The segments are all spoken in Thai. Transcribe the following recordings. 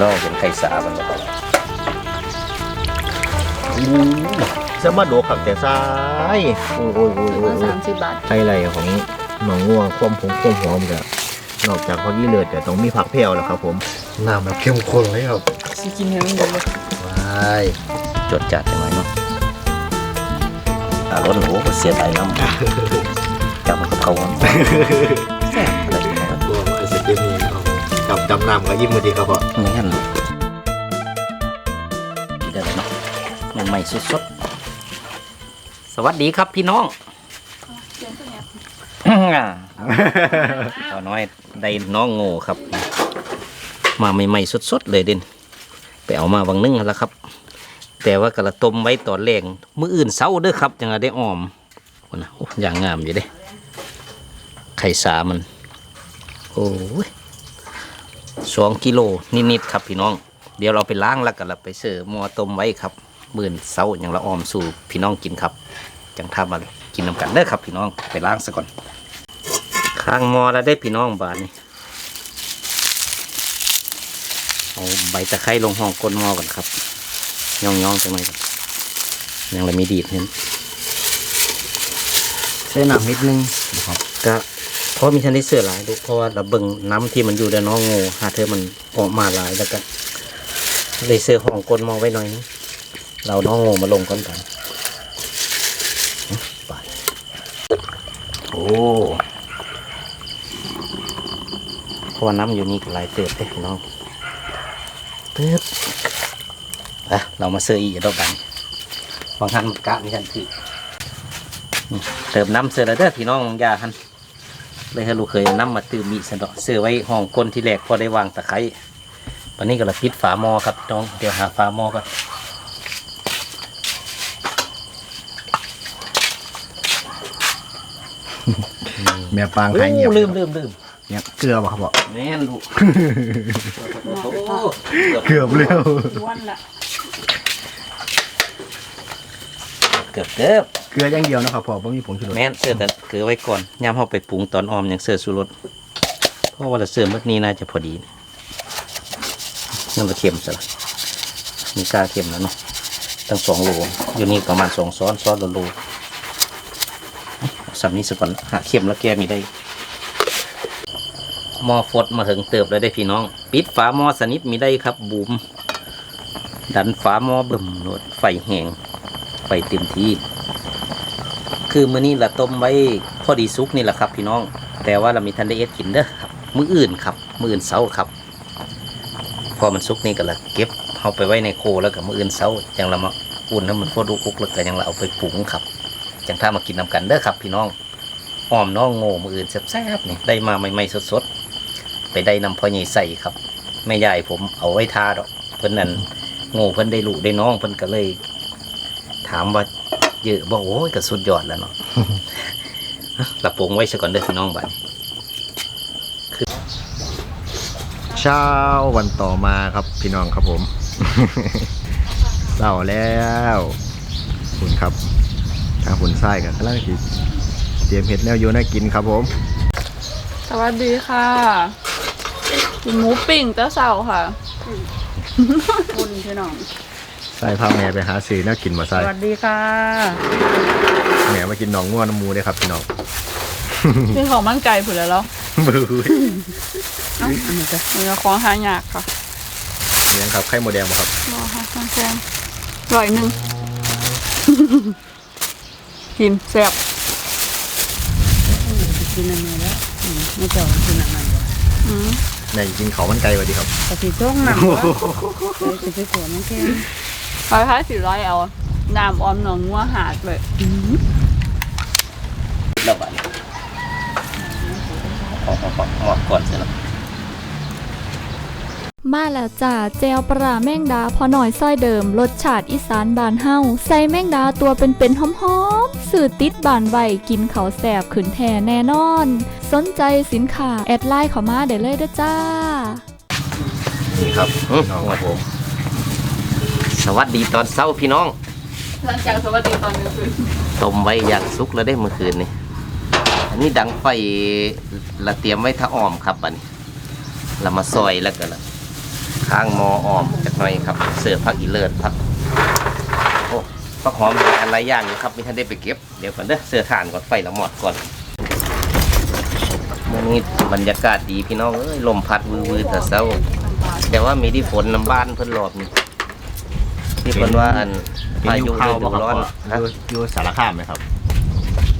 น้องเป็นไข่สามันบ่ครับสมาโดขับแต่ซ้ายโอ้ยโอ้ยโอ้ยถือโอ้ว่ายสามสิบบาทไฮไลท์ของหนองง่วงความผงความหอมกับนอกจากพอยี่เลือดแต่ต้องมีผักแพรวแล้วครับผมน้ำแบบเข้มข้นเลยครับสิกินให้มันเบิดเลยว้ายจดจัดจังไงเนาะอารถโอ้ก็เสียดายน้ำจับมันกับเขาอะแซ่บอะไรอย่างเงี้ยตัวว่าไอศกรีมนี่ครับ กับดำน้ำก็ยิ้มมาดีครับพ่อแม่นกินได้แล้วเนาะใหม่ๆสดๆสวัสดีครับพี่น้องอ่าต่อน้อยได้น้องโง่ครับ มาใหม่ๆสดๆเลยเด่นไปเอามาวังนึงแล้วครับ แต่ว่ากระต้มไว้ตอนแรงมื้ออื่นเช้าเด้อครับยังได้ออมโอ้นะโอ้อย่างงามอยู่เด้ไข่สามัน โอ้ย สองกิโลนิดๆครับพี่น้อง เดี๋ยวเราไปล้างแล้วก็เราไปเสิร์ฟหม้อต้มไว้ครับมื่นเช้าอย่างละออมสู่พี่น้องกินครับ จังทำมากินน้ำกันเด้อครับ พี่น้องไปล้างซะก่อน ข้างหมอแล้วได้พี่น้องบาทนี่เอาใบตะไคร้ลงห้องก้นหม้อก่อนครับย่องย่องๆจังเลยครับยังละมีดีดเห็นใส่น้ำนิดนึงครับก็ เพราะมีทันได้เสือหลายลูกเพราะว่าเราเบิ่งน้ำที่มันอยู่ในน้องงูหาเธอมันออกมาหลายแล้วก็เลยเสือห้องก้นม้อไว้หน่อยนึงเราน้องงูมาลงก่อนกันไปโอ้เพราะว่าน้ำอยู่นี่ก็หลายเติบเลยน้องเติบอะเรามาเสืออีกดอกดังบางท่านกะมีทันคือเติมน้ำเสือแล้วเด้อพี่น้องอยาหัน เลยให้ลูกเคยน้ำมาตื่มมีสะเดอกเสือไว้ห้องก้นที่แรกพอได้วางตะไคร้วันนี้ก็ละปิดฝาหม้อครับน้องเดี๋ยวหาฝาหม้อก่อนแม่ปางหายเงียบโอ้ลืมลืมลืมเนี่ยเกลือป่ะครับพ่อแม่นลูกโอ้เกือบเร็ววันละเกือบเกือบ เกลืออย่างเดียวนะครับพอเพราะมีผงชูรสแม่นเสื้อแต่เกลือไว้ก่อนย่ำเข้าไปปรุงตอนออมอย่างเสื้อสุรสเพราะว่าเราเสื้อเมื่อนี้น่าจะพอดีนั่นละเค็มซะละมีกล้าเค็มแล้วเนาะตั้งสองโลอยู่นี่ประมาณสองซ้อนซ้อนละโลสำนี้สก่อนหาเค็มแล้วแกมีได้หม้อฟดมาถึงเติบแล้วได้พี่น้อง ปิดฝาหม้อสนิทมีได้ครับบูมดันฝาหม้อเบิ่มโนดไฟแหงไฟเต็มที่ คือมื้อนี้ละต้มไว้พอดีสุกนี่แหละครับพี่น้อง แต่ว่าเรามีทันได้เอ็ดกินเด้อครับ มื้ออื่นครับ มื้ออื่นเช้าครับ พอมันสุกนี่ก็ละเก็บเอาไปไว้ในโคแล้วกับมื้ออื่นเช้าจังเรามาอุ่นให้วมันฟดลูกคุกแล้วก็ยังเราเอาไปปรุงครับจังถ้ามากินนำกันเด้อครับ พี่น้องอ้อมน้องโง่มื้ออื่นแซ่บๆนี่ได้มาใหม่ๆสดๆไปได้นำพ่อใหญ่ใส่ครับแม่ยายผมเอาไว้ทาดอก เพิ่นนั่นโง่เพิ่นได้ลูกได้น้องเพิ่นก็เลย ถามว่า เยอะบอกโอ้ยก็สุดยอดแล้วเนาะละปรุงไว้ซะก่อนเด้อพี่น้องบัดเช้าวันต่อมาครับพี่น้องครับผม เศร้าแล้วคุณครับทางคุณไส้กันกำลังสิเตรียมเห็ดแนวโยน่ากินครับผม สวัสดีค่ะกินหมูปิ้งเต้าเสาค่ะคุณพี่น้อง ไส้พาแม่ไปหาซื้อแนวกินมาสไส้วัสดีค่ะแม่มากินหนองง่วน้ำมูเลยครับพี่น้องพี่ของมั่นไก่ผืนแล้วเหรอบื้อเอ้าอันนี้จ้ะมีของหายากค่ะเลี้ยงครับไข่โมแดงบ่ครับรอค่ะแพงๆร้อยหนึ่ง กินแซ่บกินอันนี้แล้วอืมไม่เจ้ากินอันนั้นวะอืมแม่กินเขาวมันไก่วะดีครับปฏิจ้องหนังวะเดี๋ยวจะไปขวน้ำแกง ร้อยห้าสิบร้อยเอาน้ำออมหนองงัวหาดเลยแล้วบัดขอขอขอหมดก่อนเสร็จแล้วมาแล้วจ้าแจวปลาแมงดาพอหน่อยซ้อยเดิมรสชาติอีสานบานเฮาใส่แมงดาตัวเป็นๆหอมๆสื่อติดบานไววกินเขาวแสบขืนแท่แน่นอน สนใจสินค้า แอดไลน์เขามาได้เลยเด้อจ้า นี่ครับอืมครับผม สวัสดีตอนเช้าพี่น้องหลังจากสวัสดีตอนกลางคืนต้มไว้อย่างสุกแล้วได้เมื่อคืนนี่อันนี้ดังไฟละเตรียมไว้ถ้าอ้อมครับอันนี้เรามาซอยแล้วก็ละขข้างหมออ้อมจากหน่อยครับ เสิร์ฟผักอีเลิศผักโอ้ผักหอมมีอะไรอย่างอยู่ครับมีท่านได้ไปเก็บเดี๋ยวก่อนเด้อเสือถ่านก่อนไฟละหมอดก่อนมื่อนี้บรรยากาศดีพี่น้องเอ้ยลมพัดวือๆแต่เช้าแต่ว่ามีที่ฝนน้ำบ้านเพิ่นรอบนี่ ที่เพิ่นว่าอันเป็นพาอยุยู่ฤเข้าดูบ่ครับร้อนพ่อฮะอยู่อยู่สารคามไหมครับ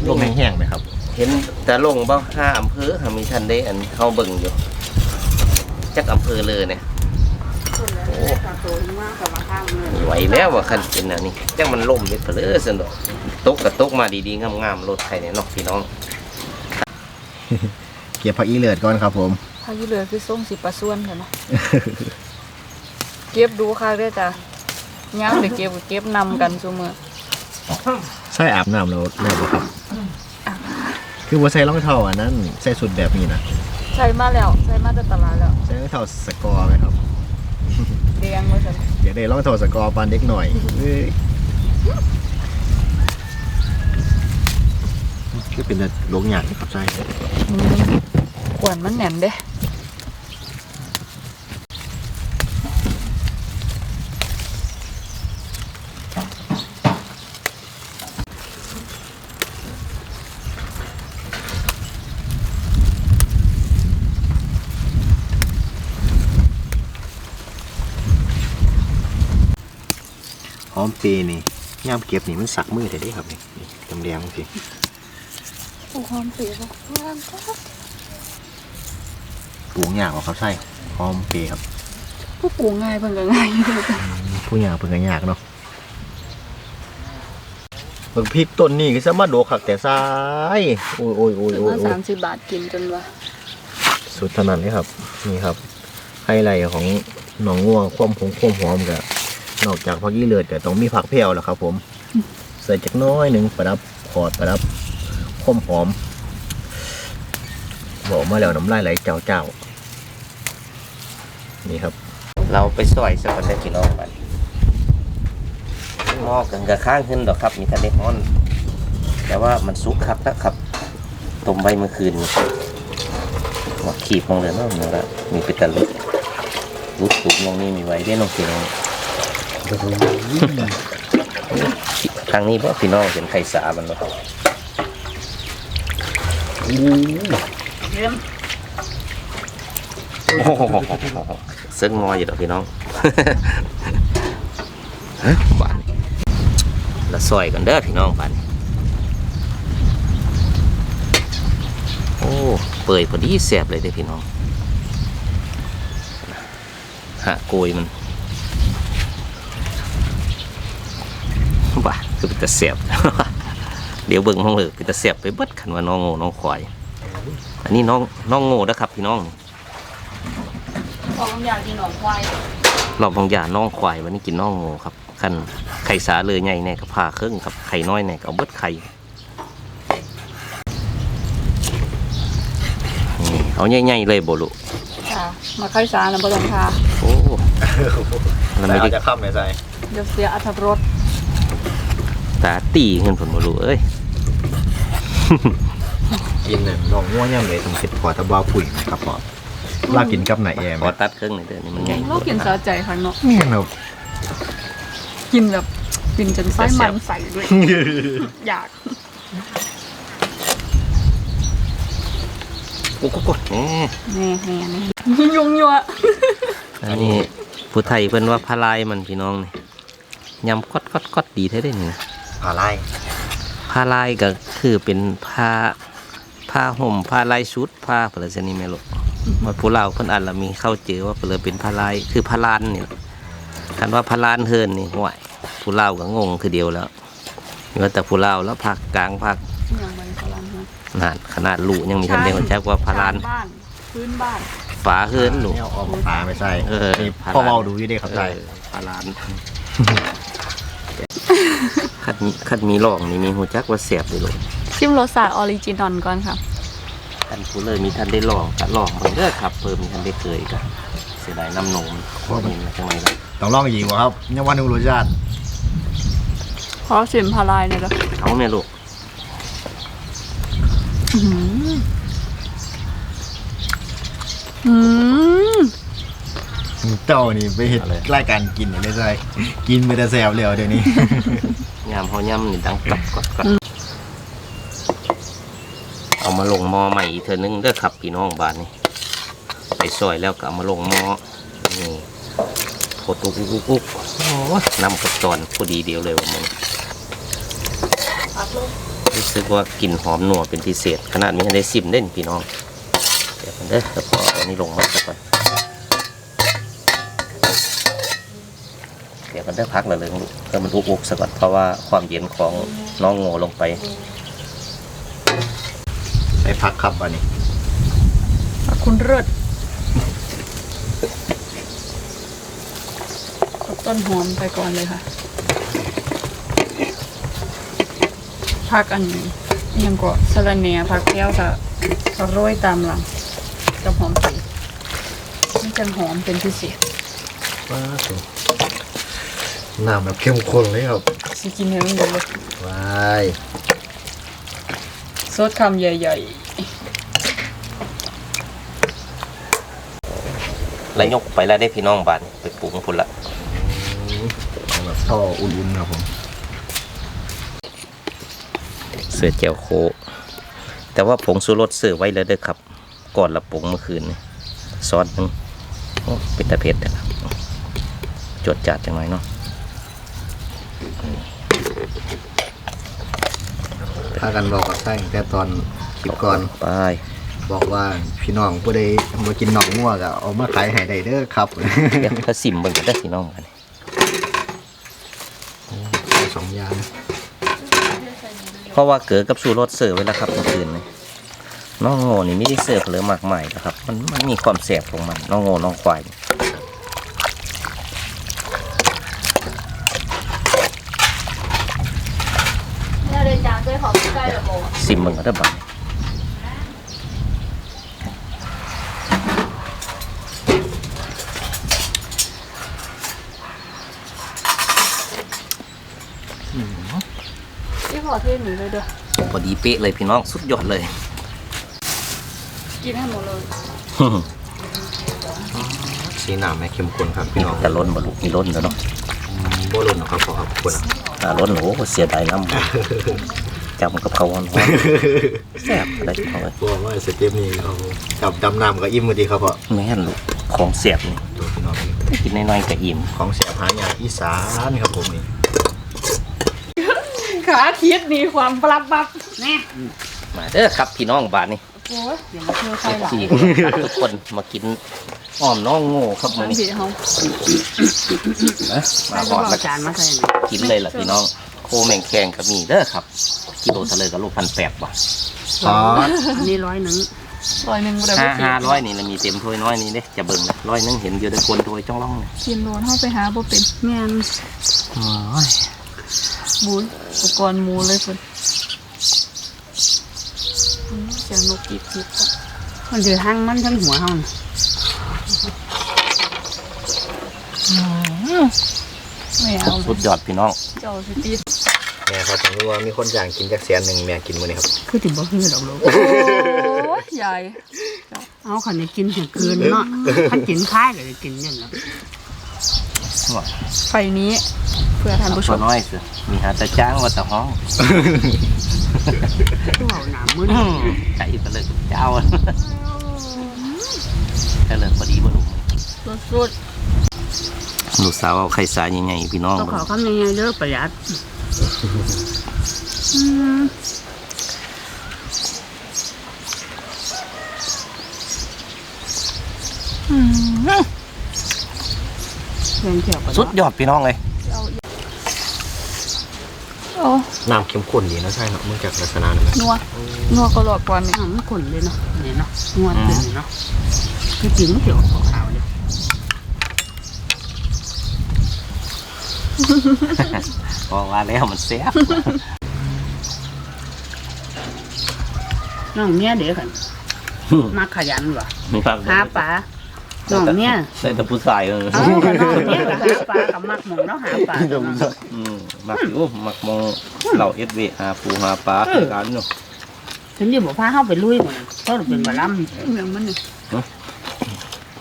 ลมแห้งๆไหมครับเห็นแต่ลงบ่ห้าอำเภอหามีท่านได้อันเข้าเบิ่งอยู่จักอำเภอเลยเนี่ยโอ้โตมากกับมาข้างเลยไหวแล้วว่าคันเป็นอันนี้จังมันล่มเด็ดเผลอซั่นดอกตกก็ตกมาดีๆงามๆรถไทยเนี่ยเนาะพี่น้องเก็บผักอีเลือดก่อนครับ ผม พายุเรือคือส่งสิปลาส่วนกันเนาะเก็บดูค่ะเด้อจ้ะ ย่างเดี๋ยวเก็บก็เก็บนำกันซุมื้อใส่อาบน้ำแล้วเลยบ่ครับ คือว่าใส่รองเท้าอันนั้นใส่สุดแบบนี้นะใส่มาแล้วใส่มาจากตลาดแล้วใส่รองเท้าสกอร์ไหมครับแดงไว้ซั่นอยากได้รองเท้าสกอร์ปานเด็กหน่อยเอ้ยคือเป็นลงหยาดครับใช่อืมกวนมันแหน่นเด้ หอมปีนี่ย่ามเก็บนี่มันสักมือได้เด้ครับนี่นี่จำแดงบางทีโอ้หอมเปียบ่งามจ้ะปลูกหยาบครับใช่หอมปีครับผู้ปลูกง่ายเพิ่นก็ง่ายอยู่เด้อจ้ะผู้หยาเพิ่งกันยากเนาะเบิ่งพริกต้นนี่ก็สามารถโดกขักแต่ซ้ายโอ้ยโอ้ยโอ้ยซื้อโอ้ยมาโอ้ยสามสิบบาทกินจนว่าสุดเท่านั้นเลยครับ นี่ครับไฮไลท์ของหนองง่วงความหอมความหอมกับ นอกจากผักยี่เลือดก็ต้องมีผักแพรวแหละครับ ผม ใส่จักน้อยหนึ่งประดับขอดประดับความหอมบอกมาแล้วน้ำลายไหลเจ้าเจ้านี่ครับ เราไปซอยสักคนได้พี่น้องบัดหม้อกันกะข้างขึ้นดอกครับ มีท่านได้ฮ้อน แต่ว่ามันสุกครับนะครับต้มไว้เมื่อคืนหมดขีบลงเลยเนาะเนื้อละมีเป็นตะลุกลุกสูงลงนี่มีไว้ได้น้องพี่ง ทางนี้บ่พี่น้องเห็นไข่สามันบ่เรียมโอ้โหเซิงงออยู่ดอกพี่น้องฮะบานนี้แล้วซอยกันเด้อพี่น้องบานนี้โอ้เปื่อยพอดีแซ่บเลยเด้อพี่น้องหะโกยมันบ้า คือเป็นตะเสียบ เดี๋ยวเบิ่งห้องเลยเป็นตะเสียบไปเบิดคันว่าน้องโง่น้องควายอันนี้น้องน้องโง่นะครับพี่น้องของอยากกินหนองควายรอบบางอย่างน้องควายวันนี้กินน้องโง่ครับขั้นไข่สาเลยใหญ่เนี่ยก็ผ่าครึ่งครับไข่น้อยเนี่ยก็เอาเบิดไข่นี่เอาใหญ่ๆเลยโบลุค่ะมาไข่สารนะบ่ต้องทาโอ้แล้วไม่ได้จะข้ามไหมใส่เดี๋ยวเสียอรรถรส ตาตีเงินผลโบลุเอ้ย กินเนี่ยลองง่วงย่ำเลยต้องเก็บพอตะบาปุ๋ยนะครับพอลากินกับไหนแอร์ไหขมอตัดเครื่องหน่อยเด้อนี่มันใหญ่เรากินสะใจค่ะเนาะนี่ครับกินแบบกินจนไส้มันใส่ด้วย อยากโอ้โหนี่แน่แน่แน่ยุ่งยัวอันนี้ผู้ไทยเพิ่นว่าพาลายมันพี่น้องนี่ยำกอดกอดกอดดีแท้ได้นี่นะ ผาไล่ผ้าลายก็คือเป็นผ้าผ้าห่มผ้าลายชุดผ้าเปลือกนี่แม่ลูกมาผู้เราคนอ่านเรามีเข้าเจอว่าเปลือกเป็นผ้าลายคือผ้าลานนี่ล่ะคันว่าผ้าลานเฮินนี่ห่วยผู้เล่าก็งงคือเดียวแล้วว่าแต่ผู้เล่าแล้วภาคกลางภาคอย่างไรพลานฮะนานขนาดลูยังมีทันเดียวแจ้ว่าผ้าลานบ้านพื้นบ้านฝาเฮินลูกเนี่ยออกปลาไม่ใช่เออนี่ผาลานพ่อเมาดูอยู่เด้ครับใช่เออผ้าลาน คัดมีคัดมีหลองนี่มีหูจักว่าเสียบเลยลูกชิมรสชาติออริจินอลก่อนค่ะท่านผู้เลยมีท่านได้ลองก็ลองเบิ่งเด้อครับเพิ่มมีท่านได้เคยก็เสียดายน้ำนมขอมีมาจังไงล่ะต้องลองอีกวะครับยังวันหนึงรสชาติเพราะสิมพาลายเนี่ยละเอาแม่ลูกอืม เจ้านี่ไปเห็นรายการกินอย่างไรใช่กินไปแต่แซวเลยเดี๋ยวนี้ยามเฮายำนี่ดังกลับกดกดเอามาลงหม้อใหม่อีกเทื่อนึงเด้อครับพี่น้องบ้านนี่ไปซอยแล้วก็เอามาลงหม้อนี่โคตรกุกกุกกุกโอ้ยน้ำกับตอนพอดีเดียวเลยว่ามึงรู้สึกว่ากลิ่นหอมหนัวเป็นพิเศษ ขนาดนี้ยังได้ซิมเด่นพี่น้องเดี๋ยวกันเด้อแล้วพอเอาอันนี้ลงมาสักก่อน เดี๋ยวกันเด้อพักละเลยลูกเพื่อมันอุกๆสักก่อนเพราะว่าความเย็นของน้องโง่ลงไปไปพักครับอันนี้ขอบคุณเลิศเอาต้นหอมไปก่อนเลยค่ะพักอันนี้ยังก็สะระเนียผักแก้วค่ะก็โรยตามหลังกับหอมสีนี่จะหอมเป็นพิเศษว้าสุ น้ำแบบเข้มข้นเลยครับสิกินให้มันหมดเลยว้ายซดคำใหญ่แล้วยกไปแล้วได้พี่น้องบ้านไปปรุงพุ่นละเอาแบบท่ออุ่นๆครับผม เสือเจียวโค แต่ว่าผงสูรสเสือไว้แล้วเด้อครับ ก่อนละปรุงเมื่อคืนนี่ซอสหนึงโอ้เป็นตะเผ็ดนะครับจดจัดจังหน่อยเนาะ ถ้ากันบอกกับไส้แต่ตอนคลิปก่อน ไปบอกว่าพี่น้องผู้ใดมากินหนองงัวก็เอามาขายให้ได้เด้อครับเดี๋ยวถ้าสิมเบิ่งกันได้อพี่น้องกันสองอย่างเพราะว่าเกิดกับสูรสเสือไว้แล้วครับเมื่อคืนนี่น้องโง่นี่ไม่ได้เสิร์ฟเลยมากมายนะครับ มันมันมีความแสบของมัน น้องโง่น้องควายนี่ เนี่ ยเลยจานด้วยหอมใกล้ระโบสิมเบิ่งกันได้อบ้างๆที่พอเทศหนูเลยเด้อพอดีเป๊ะเลยพี่น้องสุดยอดเลย กินให้หมดเลยสีน้ำแม่เข้มข้นครับพี่น้องแต่ล้นบ่ลูกมีล้นแล้วเนาะโบรุนหรอกครับพ่อครับคนถ้าล้นโอ้โหเสียดายน้ำ จำกับเขาวหอนๆแซ่บอะไรพี่น้องเอ้ยบอกว่าสเต็ปนี้เรากับดำน้ำกับอิ่มมาดีครับพ่อแม่นลูกของเสียบนี่ตัวพี่น้องกินน้อยๆก็อิ่มของเสียหายากอีสานครับผมนี่ขาทิศมีความปรับบับแน่มาเด้อครับพี่น้องบ้านนี่โอ้ยเดี๋ยวมาเชื่อใครหลายที่ทุกคนมากินอ้อมน้องโง่ครับมื้อนี้พี่เขานะมาหอดแล้วจานมาใส่กินเลยล่ะพี่น้องโคแมงแคงก็มีเด้อครับกิโลทะเลก็ลูกพันแปดบาทซอสอันนี้ร้อยหนึ่งร้อยหนึ่งบ่ได้ห้าบ่ห้าเป็นร้อยนี่เรามีเต็มถ้วยน้อยนี่เด้จะเบิ่งนะร้อยหนึงเห็นอยู่ในคนถ้วยจ้องร่องเนี่ยกินโดนเข้าไปหาบ่เป็นแม่นโอ้ยบุญอุปกรณ์หมูเลยเพิ่นอืมเสียงนกกีบกีบจ้ะมันถือหั่งมันทั้งหัวเฮาน่ะไม่เอาเลสุยดยอดพี่น้อง เจ้าสิตี แม่ครับผมรู้ว่ามีคนอยากกินจักแสนหนึ่งแม่กินมื้อนี้ครับคือติบ่ฮือดอกลูกโอ้ยใหญ่เอาคันนี้กินถึงคืนเนาะถ้ากินค้ายก็จะกินเนี่ยเนาะไฟนี้เพื่อท่านผู้ชตัวมน้อยสิมีหาแต่จ้างว่าแต่ห้องตัวเอาหนามื้ออืนี้มใจไปเลยเจ้าแค่เลยพอดีบ่ลูกสุดลูกสาวเอาไข่สายยังไงพี่น้องต้องเบิ่ของคำยังไงเด้อประหยัดๆอืม เรื่องเที่ยวก็สุดยอดพี่น้องเลยโอ้น้ำเข้มข้นดีนะใช่เนาะมึงจากลักษณะนั้นไหมนัวนัวก็หลอดกว่านี่อ่ามันขนเลยเนาะนี่เนาะงวดเป็นเนาะคือจริงมันเกี่ยวกับ ขาวๆเลยเพราะว่าแล้วมันแซ่บน้องเมียเด็กกันมาขยันว่ะมีความหาปลาน้องเมียใส่แต่ผู้ชายเออเอากับน้องเมียกับหาปลากับมักหมูเนาะหาปลาเนาะอืมมักอยู่มักมองเหล่าเอสเวหาปูหาปลาคือกันอยู่ฉันจะบอกพาเข้าไปลุยหมดเพราะเราเป็นบาลัมเหมือนมันนี่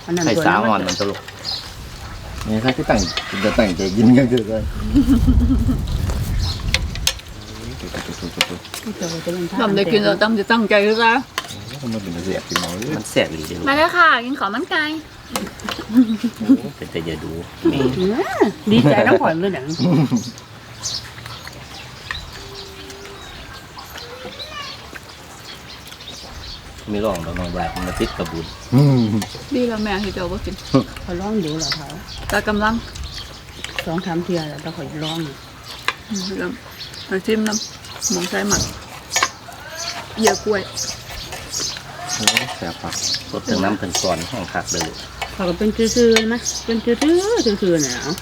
อันนั้นไข่ตัวสานั้นอ่อนมัมันนตลก นี่ถ้าที่ตั้งจะตั้งใจกินก็คือเลยผู้เจ้าก็จะเล่นท่าทำได้กินเราตั้งจะตั้งใจหรือเปล่ามันเป็นเสียบกินเอาเลยมันแสบอีเดียวมาแล้วค่ะ กินข้าวมันไก่เป็นแต่อย่าดูเออดีใจแล้วข่อยเลยหนัง มีร่องดอกน้องบลายมันมาติดกระบุนอืมดีแล้วแม่ที่เจ้าก็กินเขาร้องดูเหรอเขาแต่กำลังสองสามเทียแล้วแต่ข่อยร้องอยู่อืมแล้วมาชิมน้ำหมูใส่หมักเหยื่อกล้วยโอ้แสบปากสดถึงน้ำถึงก่อนห้องคักเลยลูกเขาก็เป็นซื่อๆไหมเป็นซื่อๆซื่อๆเนี่ยเอา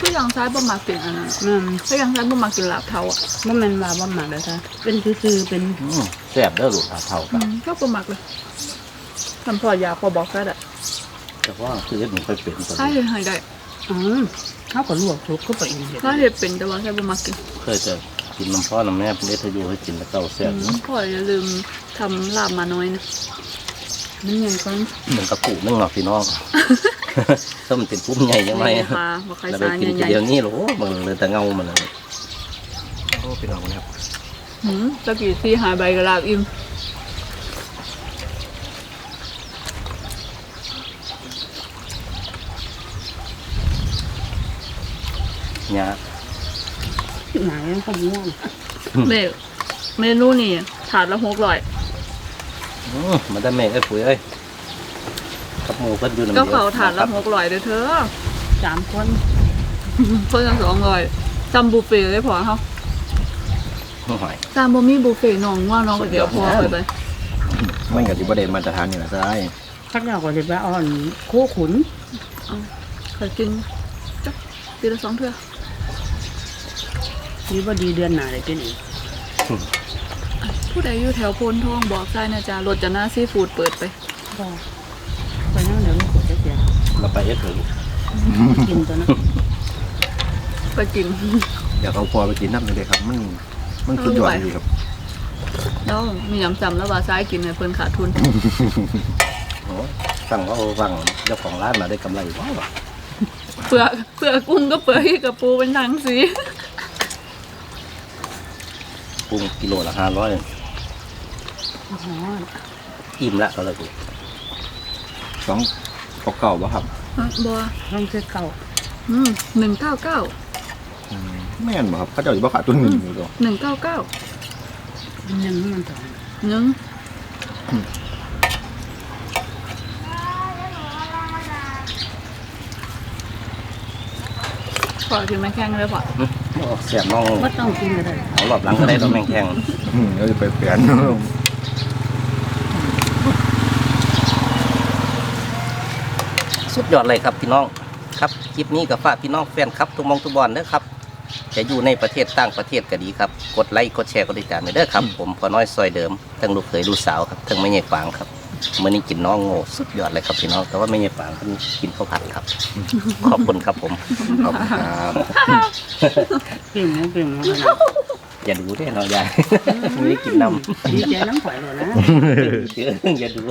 คือยังซ้ายบ่มากินอันนั้นนั่นคือยังซ้ายบ่มากินลาบเทาอะว่ามันว่าบ่หมักเลยค่ะเป็นซื่อๆเป็นอืมแสบเด้อลูกหาเท่าอืกันมก็บ่มักเลยทำพอยาพอบอกก็ได้แต่ว่าคือเอ็ดมันค่อยเป็นตอนถ้านี้เห็นให้ได้อ๋อเขาก็ลวกทุกก็ไปอีกเดียวถ้าเห็นเป็นแต่ว่าใช่บ่มากินเคยจะกินน้ำพ่อน้ำแม่เป็นเอทยูให้กินแล้วเก้าแสบพ่ออย่าลืมทำลาบมาน้อยนะมันยังก็เหมือนกระปุกนึงเนาะพี่น้อง ถ้ามันเป็นปุ้มใหญ่ยังไงนี่ค่ะบ่ใครแล้วไปสากินใหญ่ทีเดียวนี่โหมันเลยแต่เงามันเลยโอ้เป็นเอาเนี่ยครับๆหืมตะกี้ที่หายใบกระลาบอิ่มเนี่ยหายเขาม่วงเมนูเมนูนี่ถาดละหกร้อยอืมมันได้แม่ไอ้ปุ๋ยเอ้ย กับหมูเพิ่นอยู่น้ำก็เดียวเขาถาดละหกร้อยเด้อเธอสามคนเพิ่นละสองร้อยจำบุฟเฟ่ต์เลยพอเขาหอยจำบ่มีบุฟเฟ่ต์น้องว่าน้องก๋วยเตี๋ยวพอไปไปมันกับที่ประเด็นมาตรฐานนี่แหละใช่ข้าวเจ้าก็จะไปอ่อนโคขุนเคยกินจักปีละสองเทื่อนี่ว่าดีเดือนหนาเลยกินอีกผู้ใดอยู่แถวโพนทองบอกได้นะจ๊ะรถจะหน้าซีฟู้ดเปิดไปก็ไปนั่งเดี๋ยวลูกจะ เสียเราไปเอ็ดเถอะลูกกินตัวนั้นไปกินเดี๋ยวเขาพอไปกินน้ำเลยครับ มันมันสุดยอดดีครับแล้วมียำจำแล้วว่าซ้ายกินเนี่ยเพิ่นขาดทุนโอ้สั่งว่าโอ้ฟังเจ้าของร้านมาได้กำไรว้าวเปลือกเปลือกกุ้งก็เปลือกกับปูเป็นทางสีปรุงกิโลละห้าร้อยอ๋ออิ่มละเขาเลยลูกสอง เก่าๆวะครับฮะบัวห้องเสื้อเก่าอืมหนึ่งเก้าเก้าอืมแม่นบ่ครับเขาเจะอยู่บ่ขาดตัวหนึ่งอยู่ตัวหนึ่งเก้าเก้ามันยังมันสองหนึ่งพอกินไม่แข็งเลยพอโอ้เสียบน้องก็ต้องกินก็ได้เอารอบหลังก็ได้ต้องแม่งแข็งอืมเราจะไปเปลี่ยน สุดยอดเลยครับพี่น้องครับคลิปนี้กับฝากพี่น้องแฟนครับทุกหมองทุกบอลเด้อครับจะอยู่ในประเทศต่างประเทศก็ดีครับกดไลค์กดแชร์กดติดตามเด้อครับ ผมพอน้อยซอยเดิมทั้งลูกเขยลูกสาวครับทั้งไม่ใหญ่ฟางครับมื่อนี้กินน้องโง่สุดยอดเลยครับพี่น้องแต่ว่าไม่ใหญ่ฟางเพิ่นกินข้าวผัดครับ ขอบคุณครับผมขอบคุณครับเก่งนะเก่งนะอย่าดูได้เนาะยายไม่ได้กินน้ำดีใจน้ำข่อยเลยนะเยอะอย่าดู